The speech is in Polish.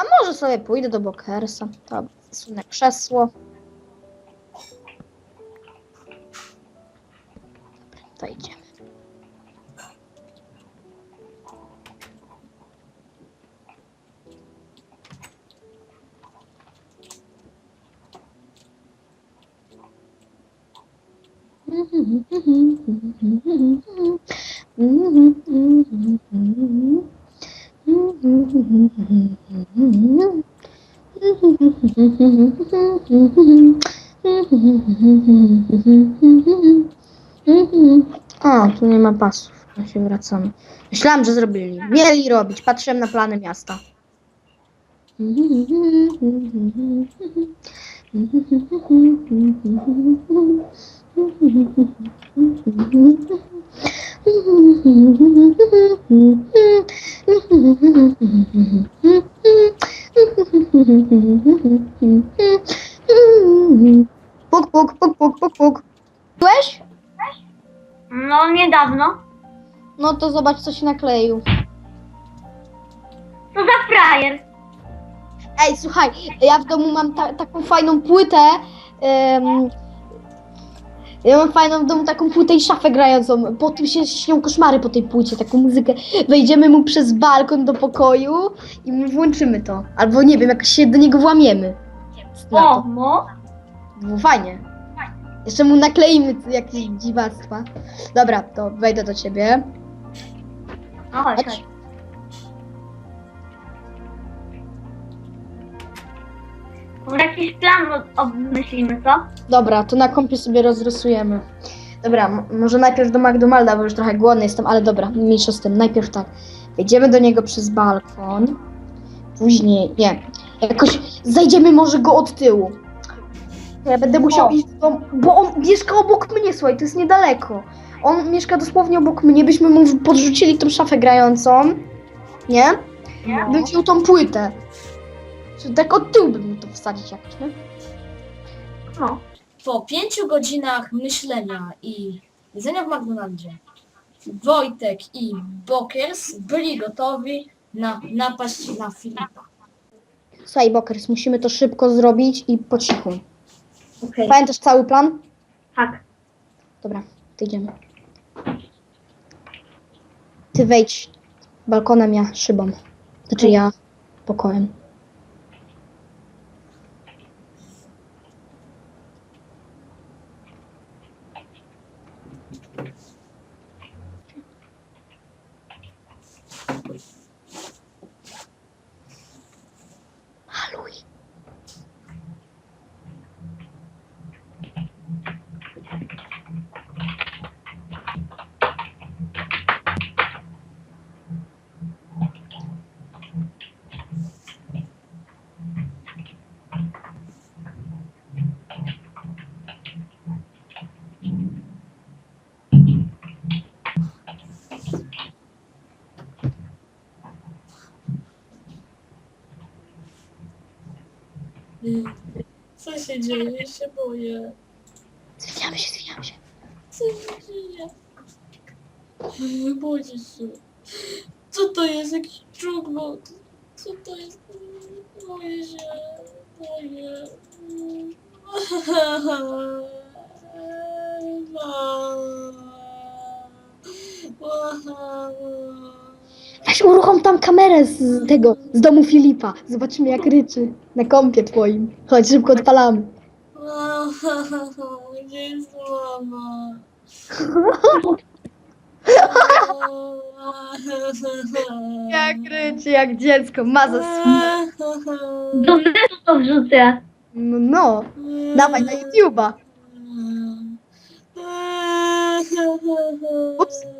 A może sobie pójdę do Bokersa. Dobra, zasunę krzesło. Dobra, to idziemy. O, tu nie ma pasów. No się wracamy. Myślałam, że zrobili. Mieli robić. Patrzyłem na plany miasta. Puk, puk, puk, puk, puk, puk. Byłeś? No, niedawno. No to zobacz, co się nakleił. To za frajer. Ej, słuchaj, ja w domu mam ta, taką fajną płytę. em, ja mam fajną w domu taką płytę i szafę grającą. Po tym się śnią koszmary po tej płycie, taką muzykę. Wejdziemy mu przez balkon do pokoju i mu włączymy to. Albo nie wiem, jakoś się do niego włamiemy. Na O, mo. Było fajnie. Jeszcze mu nakleimy jakieś dziwactwa. Dobra, to wejdę do ciebie. No chodź, Chodź. chodź. Może jakiś plan od- obmyślimy, co? Dobra, to na kompie sobie rozrysujemy. Dobra, m- może najpierw do McDonalda, bo już trochę głodny jestem, ale dobra, mniejsza z tym. Najpierw tak. Wejdziemy do niego przez balkon. Później, nie. Jakoś zajdziemy może go od tyłu. Ja będę musiał iść do, bo on mieszka obok mnie, słuchaj, to jest niedaleko. On mieszka dosłownie obok mnie, byśmy mu podrzucili tą szafę grającą, nie? Nie? Bym wziął tą płytę. Czy tak od tyłu bym mu to wsadzić jakoś, nie? No. Po pięciu godzinach myślenia i jedzenia w McDonaldzie Wojtek i Bokers byli gotowi na napaść na Filipa. Słuchaj, Bokers, musimy to szybko zrobić i po cichu. Okej. Pamiętasz cały plan? Tak. Dobra, to idziemy. Ty wejdź balkonem, ja szybą. Znaczy ja pokojem. Co się dzieje? Ja się boję. Zwijamy się, zwijamy się. Co się dzieje? Boję się. Co to jest? Jakiś jukebox? Co to jest? Boję się. Boję. Weź uruchom tam kamerę z tego, z domu Filipa. Zobaczymy jak ryczy na kąpie twoim. Chodź, szybko odpalamy. Gdzie jest mama? Jak ryczy, jak dziecko, ma za Do netu to wrzucę. No, no, dawaj na YouTube'a. Ups.